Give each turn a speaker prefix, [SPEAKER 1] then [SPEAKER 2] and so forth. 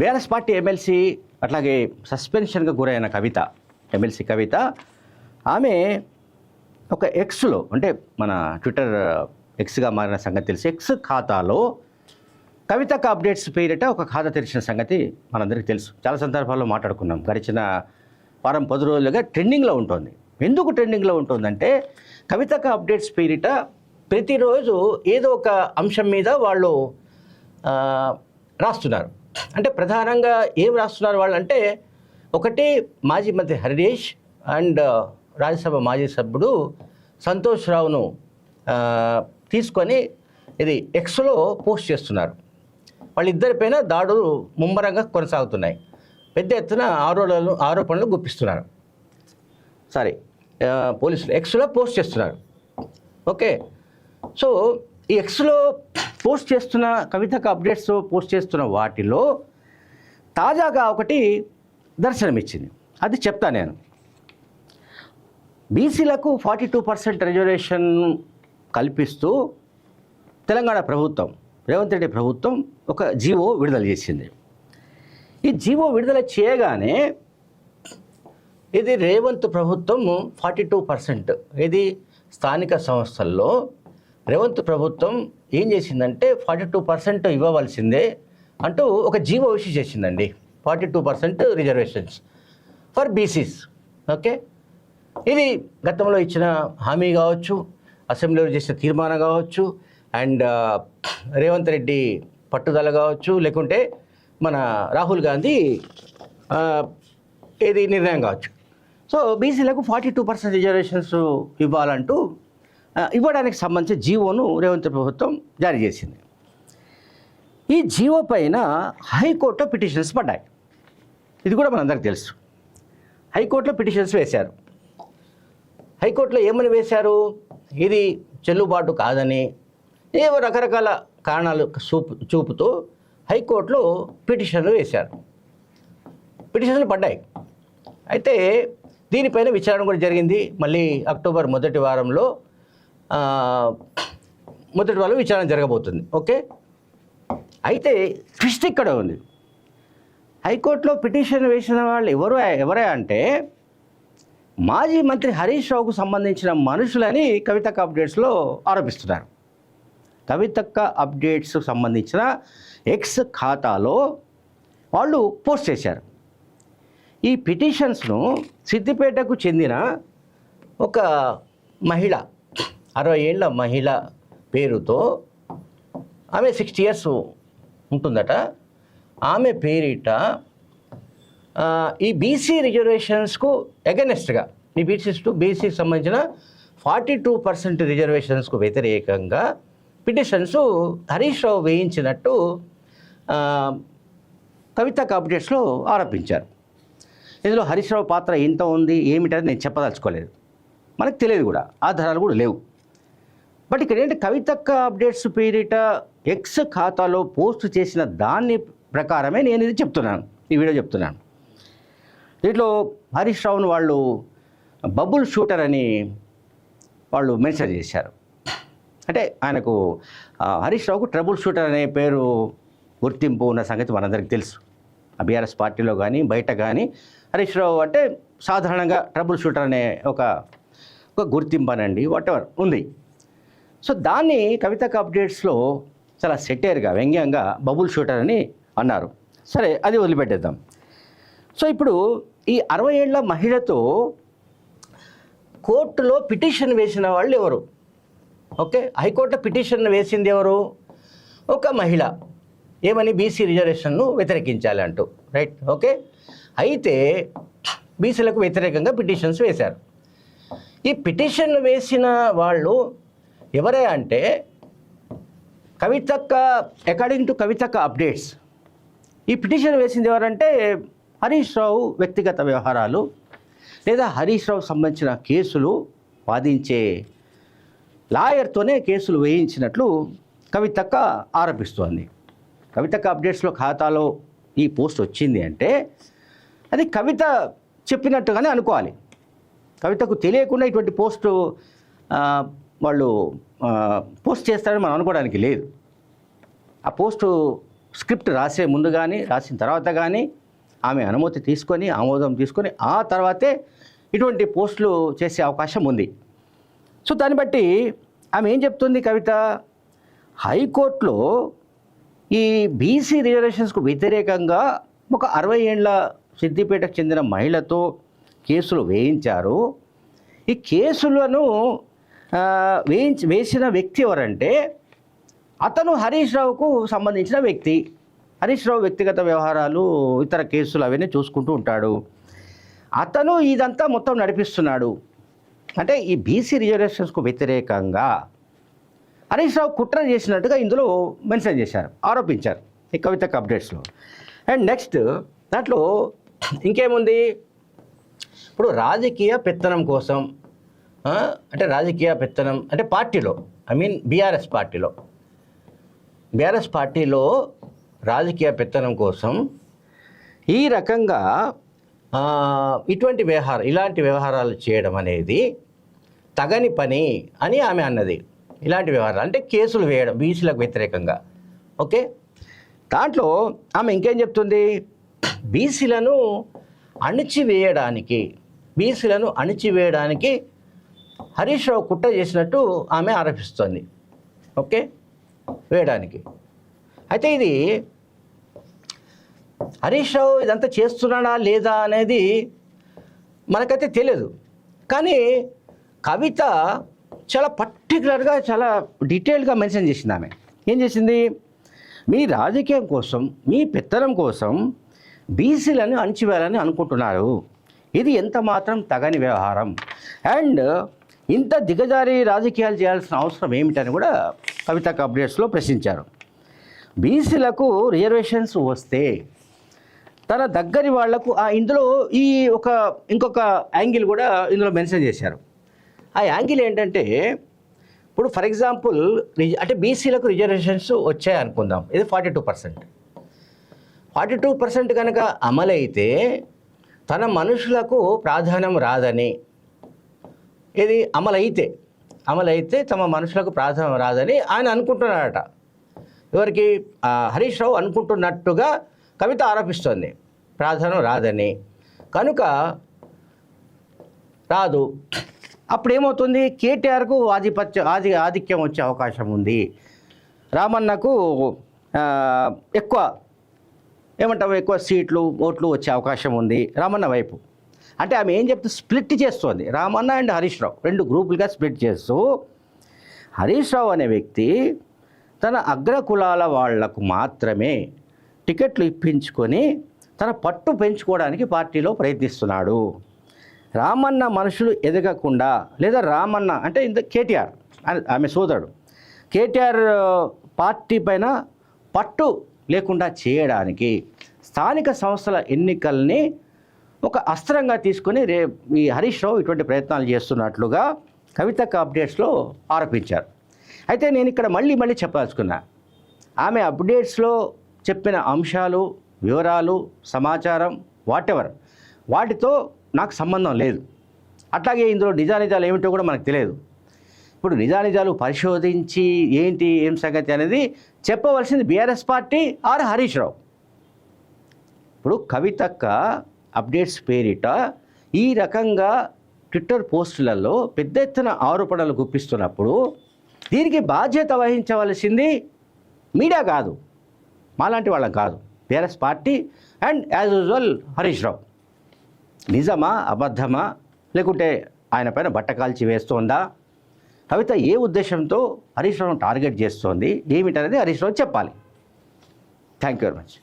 [SPEAKER 1] BRS party MLC అట్లాగే సస్పెన్షన్గా గురైన కవిత MLC కవిత ఆమె ఒక ఎక్స్లో అంటే మన ట్విట్టర్ ఎక్స్గా మారిన సంగతి తెలిసి ఎక్స్ ఖాతాలో కవితకు అప్డేట్స్ పేరిట ఒక ఖాతా తెరిచిన సంగతి మనందరికీ తెలుసు. చాలా సందర్భాల్లో మాట్లాడుకున్నాం. గడిచిన వారం పది రోజులుగా ట్రెండింగ్లో ఉంటుంది. ఎందుకు ట్రెండింగ్లో ఉంటుందంటే కవితకు అప్డేట్స్ పేరిట ప్రతిరోజు ఏదో ఒక అంశం మీద వాళ్ళు రాస్తున్నారు. అంటే ప్రధానంగా ఏం రాస్తున్నారు వాళ్ళు అంటే ఒకటి మాజీ మంత్రి హరీష్ అండ్ రాజ్యసభ మాజీ సభ్యుడు సంతోష్ రావును తీసుకొని ఇది ఎక్స్లో పోస్ట్ చేస్తున్నారు. వాళ్ళిద్దరిపైన దాడులు ముమ్మరంగా కొనసాగుతున్నాయి. పెద్ద ఎత్తున ఆరోపణలు ఆరోపణలు గుప్పిస్తున్నారు. సారీ పోలీసులు ఎక్స్లో పోస్ట్ చేస్తున్నారు. ఓకే. సో ఈ ఎక్స్లో పోస్ట్ చేస్తున్న కవితకు అప్డేట్స్ పోస్ట్ చేస్తున్న వాటిలో తాజాగా ఒకటి దర్శనమిచ్చింది. అది చెప్తా నేను. బీసీలకు ఫార్టీ టూ పర్సెంట్ రిజర్వేషన్ కల్పిస్తూ తెలంగాణ ప్రభుత్వం రేవంత్ రెడ్డి ప్రభుత్వం ఒక జీవో విడుదల చేసింది. ఈ జీవో విడుదల చేయగానే ఇది రేవంత్ ప్రభుత్వం ఫార్టీ టూ పర్సెంట్ ఇది స్థానిక సంస్థల్లో రేవంత్ ప్రభుత్వం ఏం చేసిందంటే ఫార్టీ టూ పర్సెంట్ ఇవ్వవలసిందే అంటూ ఒక జీవో ఇష్యూ చేసిందండి. Forty two percent reservations for BCs okay? ఇది గతంలో ఇచ్చిన హామీ కావచ్చు అసెంబ్లీలో చేసిన తీర్మానం కావచ్చు అండ్ రేవంత్ రెడ్డి పట్టుదల కావచ్చు లేకుంటే మన రాహుల్ గాంధీ ఏది నిర్ణయం కావచ్చు. సో బీసీలకు ఫార్టీ టూ పర్సెంట్ రిజర్వేషన్స్ ఇవ్వాలంటూ ఇవ్వడానికి సంబంధించి జీవోను రేవంత్ ప్రభుత్వం జారీ చేసింది. ఈ జీవో పైన హైకోర్టులో పిటిషన్స్ పడ్డాయి. ఇది కూడా మనందరికి తెలుసు. హైకోర్టులో పిటిషన్స్ వేశారు. హైకోర్టులో ఏమని వేశారు? ఇది చెల్లుబాటు కాదని ఏవో రకరకాల కారణాలు చూపు చూపుతూ హైకోర్టులో పిటిషన్లు వేశారు. పిటిషన్లు పడ్డాయి. అయితే దీనిపైన విచారణ కూడా జరిగింది. మళ్ళీ అక్టోబర్ మొదటి వారంలో మొదటి వాళ్ళు విచారణ జరగబోతుంది ఓకే? అయితే ట్విస్ట్ ఇక్కడ ఉంది. హైకోర్టులో పిటిషన్ వేసిన వాళ్ళు ఎవరు ఎవరే అంటే మాజీ మంత్రి హరీష్ రావుకు సంబంధించిన మనుషులని కవితక్క అప్డేట్స్లో ఆరోపిస్తున్నారు. కవితక్క అప్డేట్స్ సంబంధించిన ఎక్స్ ఖాతాలో వాళ్ళు పోస్ట్ చేశారు. ఈ పిటిషన్స్ను సిద్దిపేటకు చెందిన ఒక మహిళ అరవై ఏళ్ళ మహిళ పేరుతో ఆమె సిక్స్టీ ఇయర్స్ ఉంటుందట. ఆమె పేరిట ఈ బీసీ రిజర్వేషన్స్కు అగెనెస్ట్గా ఈ బీసీస్ టు బీసీకి సంబంధించిన ఫార్టీ టూ పర్సెంట్ రిజర్వేషన్స్కు వ్యతిరేకంగా పిటిషన్స్ హరీష్ రావు వేయించినట్టు కవిత అప్డేట్స్లో ఆరోపించారు. ఇందులో హరీష్ రావు పాత్ర ఎంత ఉంది ఏమిటని నేను చెప్పదలుచుకోలేదు. మనకు తెలియదు కూడా ఆధారాలు కూడా లేవు. బట్ ఇక్కడ ఏంటి కవితక్క అప్డేట్స్ పేరిట ఎక్స్ ఖాతాలో పోస్ట్ చేసిన దాన్ని ప్రకారమే నేను ఇది చెప్తున్నాను. ఈ వీడియో చెప్తున్నాను. దీంట్లో హరీష్ రావును వాళ్ళు బబుల్ షూటర్ అని వాళ్ళు మెన్షన్ చేశారు. అంటే ఆయనకు హరీష్ రావుకు ట్రబుల్ షూటర్ అనే పేరు గుర్తింపు ఉన్న సంగతి మనందరికీ తెలుసు. ఆ బీఆర్ఎస్ పార్టీలో కానీ బయట కానీ హరీష్ రావు అంటే సాధారణంగా ట్రబుల్ షూటర్ అనే ఒక ఒక గుర్తింపు అనండి వాటెవర్ ఉంది. సో దాన్ని కవితకు అప్డేట్స్లో చాలా సెటైర్గా వ్యంగ్యంగా బబుల్ షూటర్ అని అన్నారు. సరే అది వదిలిపెట్టేద్దాం. సో ఇప్పుడు ఈ అరవై ఏళ్ళ మహిళతో కోర్టులో పిటిషన్ వేసిన వాళ్ళు ఎవరు? ఓకే హైకోర్టు పిటిషన్ వేసింది ఎవరు? ఒక మహిళ. ఏమని? బీసీ రిజర్వేషన్ను వ్యతిరేకించాలి అంటూ రైట్? ఓకే? అయితే బీసీలకు వ్యతిరేకంగా పిటిషన్స్ వేశారు. ఈ పిటిషన్ వేసిన వాళ్ళు ఎవరే అంటే కవితక్క అకార్డింగ్ టు కవితక్క అప్డేట్స్ ఈ పిటిషన్ వేసింది ఎవరంటే హరీష్ రావు వ్యక్తిగత వ్యవహారాలు లేదా హరీష్ రావు సంబంధించిన కేసులు వాదించే లాయర్తోనే కేసులు వేయించినట్లు కవితక్క ఆరోపిస్తోంది. కవితక్క అప్డేట్స్లో ఖాతాలో ఈ పోస్ట్ వచ్చింది అంటే అది కవిత చెప్పినట్టుగానే అనుకోవాలి. కవితకు తెలియకుండా ఇటువంటి పోస్టు వాళ్ళు పోస్ట్ చేస్తారని మనం అనుకోవడానికి లేదు. ఆ పోస్టు స్క్రిప్ట్ రాసే ముందు కానీ రాసిన తర్వాత కానీ ఆమె అనుమతి తీసుకొని ఆమోదం తీసుకొని ఆ తర్వాతే ఇటువంటి పోస్టులు చేసే అవకాశం ఉంది. సో దాన్ని బట్టి ఆమె ఏం చెప్తుంది కవిత? హైకోర్టులో ఈ బీసీ రిజర్వేషన్స్కు వ్యతిరేకంగా ఒక అరవై ఏండ్ల సిద్దిపేటకు చెందిన మహిళతో కేసులు వేయించారు. ఈ కేసులను వేయించి వేసిన వ్యక్తి ఎవరంటే అతను హరీష్ రావుకు సంబంధించిన వ్యక్తి. హరీష్ రావు వ్యక్తిగత వ్యవహారాలు ఇతర కేసులు అవన్నీ చూసుకుంటూ ఉంటాడు. అతను ఇదంతా మొత్తం నడిపిస్తున్నాడు. అంటే ఈ బీసీ రిజర్వేషన్స్కు వ్యతిరేకంగా హరీష్ రావు కుట్ర చేసినట్టుగా ఇందులో మెన్షన్ చేశారు ఆరోపించారు ఈ కవితకు అప్డేట్స్లో. అండ్ నెక్స్ట్ దాంట్లో ఇంకేముంది? ఇప్పుడు రాజకీయ పెత్తనం కోసం అంటే రాజకీయ పెత్తనం అంటే పార్టీలో ఐ మీన్ బీఆర్ఎస్ పార్టీలో. బీఆర్ఎస్ పార్టీలో రాజకీయ పెత్తనం కోసం ఈ రకంగా ఇటువంటి వ్యవహారం ఇలాంటి వ్యవహారాలు చేయడం అనేది తగని పని అని ఆమె అన్నది. ఇలాంటి వ్యవహారాలు అంటే కేసులు వేయడం బీసీలకు వ్యతిరేకంగా. ఓకే? దాంట్లో ఆమె ఇంకేం చెప్తుంది? బీసీలను అణిచివేయడానికి బీసీలను అణిచివేయడానికి హరీష్ రావు కుట్ర చేసినట్టు ఆమె ఆరోపిస్తోంది. ఓకే? వేయడానికి. అయితే ఇది హరీష్ రావు ఇదంతా చేస్తున్నాడా లేదా అనేది మనకైతే తెలియదు కానీ కవిత చాలా పర్టికులర్గా చాలా డీటెయిల్గా మెన్షన్ చేసింది ఆమె. ఏం చేసింది? మీ రాజకీయం కోసం మీ పెత్తనం కోసం బీసీలను అణచివేయాలని అనుకుంటున్నారు. ఇది ఎంత మాత్రం తగని వ్యవహారం. అండ్ ఇంత దిగజారి రాజకీయాలు చేయాల్సిన అవసరం ఏమిటని కూడా కవితకు అప్డేట్స్లో ప్రశ్నించారు. బీసీలకు రిజర్వేషన్స్ వస్తే తన దగ్గరి వాళ్ళకు ఆ ఇందులో ఈ ఒక ఇంకొక యాంగిల్ కూడా ఇందులో మెన్షన్ చేశారు. ఆ యాంగిల్ ఏంటంటే ఇప్పుడు ఫర్ ఎగ్జాంపుల్ అంటే బీసీలకు రిజర్వేషన్స్ వచ్చాయి అనుకుందాం. ఇది forty two percent. Forty two percent కనుక అమలైతే తన మనుషులకు ప్రాధాన్యం రాదని ఇది అమలైతే. అమలైతే తమ మనుషులకు ప్రాధాన్యం రాదని ఆయన అనుకుంటున్నాడట. ఎవరికి? హరీష్ రావు అనుకుంటున్నట్టుగా కవిత ఆరోపిస్తోంది. ప్రాధాన్యం రాదని. కనుక రాదు. అప్పుడు ఏమవుతుంది కేటీఆర్కు ఆధిపత్య ఆధి ఆధిక్యం వచ్చే అవకాశం ఉంది. రామన్నకు ఎక్కువ ఏమంటావు? ఎక్కువ సీట్లు ఓట్లు వచ్చే అవకాశం ఉంది. రామన్న వైపు. అంటే ఆమె ఏం చెప్తే స్ప్లిట్ చేస్తోంది. రామన్న అండ్ హరీష్ రావు రెండు గ్రూపులుగా స్ప్లిట్ చేస్తూ హరీష్ రావు అనే వ్యక్తి తన అగ్ర కులాల వాళ్ళకు మాత్రమే టికెట్లు ఇప్పించుకొని తన పట్టు పెంచుకోవడానికి పార్టీలో ప్రయత్నిస్తున్నాడు. రామన్న మనుషులు ఎదగకుండా లేదా రామన్న అంటే ఇంత కేటీఆర్ ఆమె సోదరుడు కేటీఆర్ పార్టీ పైన పట్టు లేకుండా చేయడానికి స్థానిక సంస్థల ఎన్నికల్ని ఒక అస్త్రంగా తీసుకొని రే ఈ హరీష్ రావు ఇటువంటి ప్రయత్నాలు చేస్తున్నట్లుగా కవితక్క అప్డేట్స్లో ఆరోపించారు. అయితే నేను ఇక్కడ మళ్ళీ మళ్ళీ చెప్పదలుచుకున్నా. ఆమె అప్డేట్స్లో చెప్పిన అంశాలు వివరాలు సమాచారం వాటెవర్ వాటితో నాకు సంబంధం లేదు. అట్లాగే ఇందులో నిజానిజాలు ఏమిటో కూడా మనకు తెలియదు. ఇప్పుడు నిజానిజాలు పరిశోధించి ఏంటి ఏం సంగతి అనేది చెప్పవలసింది BRS party or Harish Rao. ఇప్పుడు కవితక్క అప్డేట్స్ పేరిట ఈ రకంగా ట్విట్టర్ పోస్టులలో పెద్ద ఎత్తున ఆరోపణలు గుప్పిస్తున్నప్పుడు దీనికి బాధ్యత వహించవలసింది మీడియా కాదు మాలాంటి వాళ్ళం కాదు BRS party and as usual Harish Rao. నిజమా అబద్ధమా లేకుంటే ఆయన పైన బట్ట కాల్చి వేస్తోందా? కవిత ఏ ఉద్దేశంతో హరీష్ రావును టార్గెట్ చేస్తోంది? ఏమిటనేది హరీష్ రావు చెప్పాలి. Thank you very much.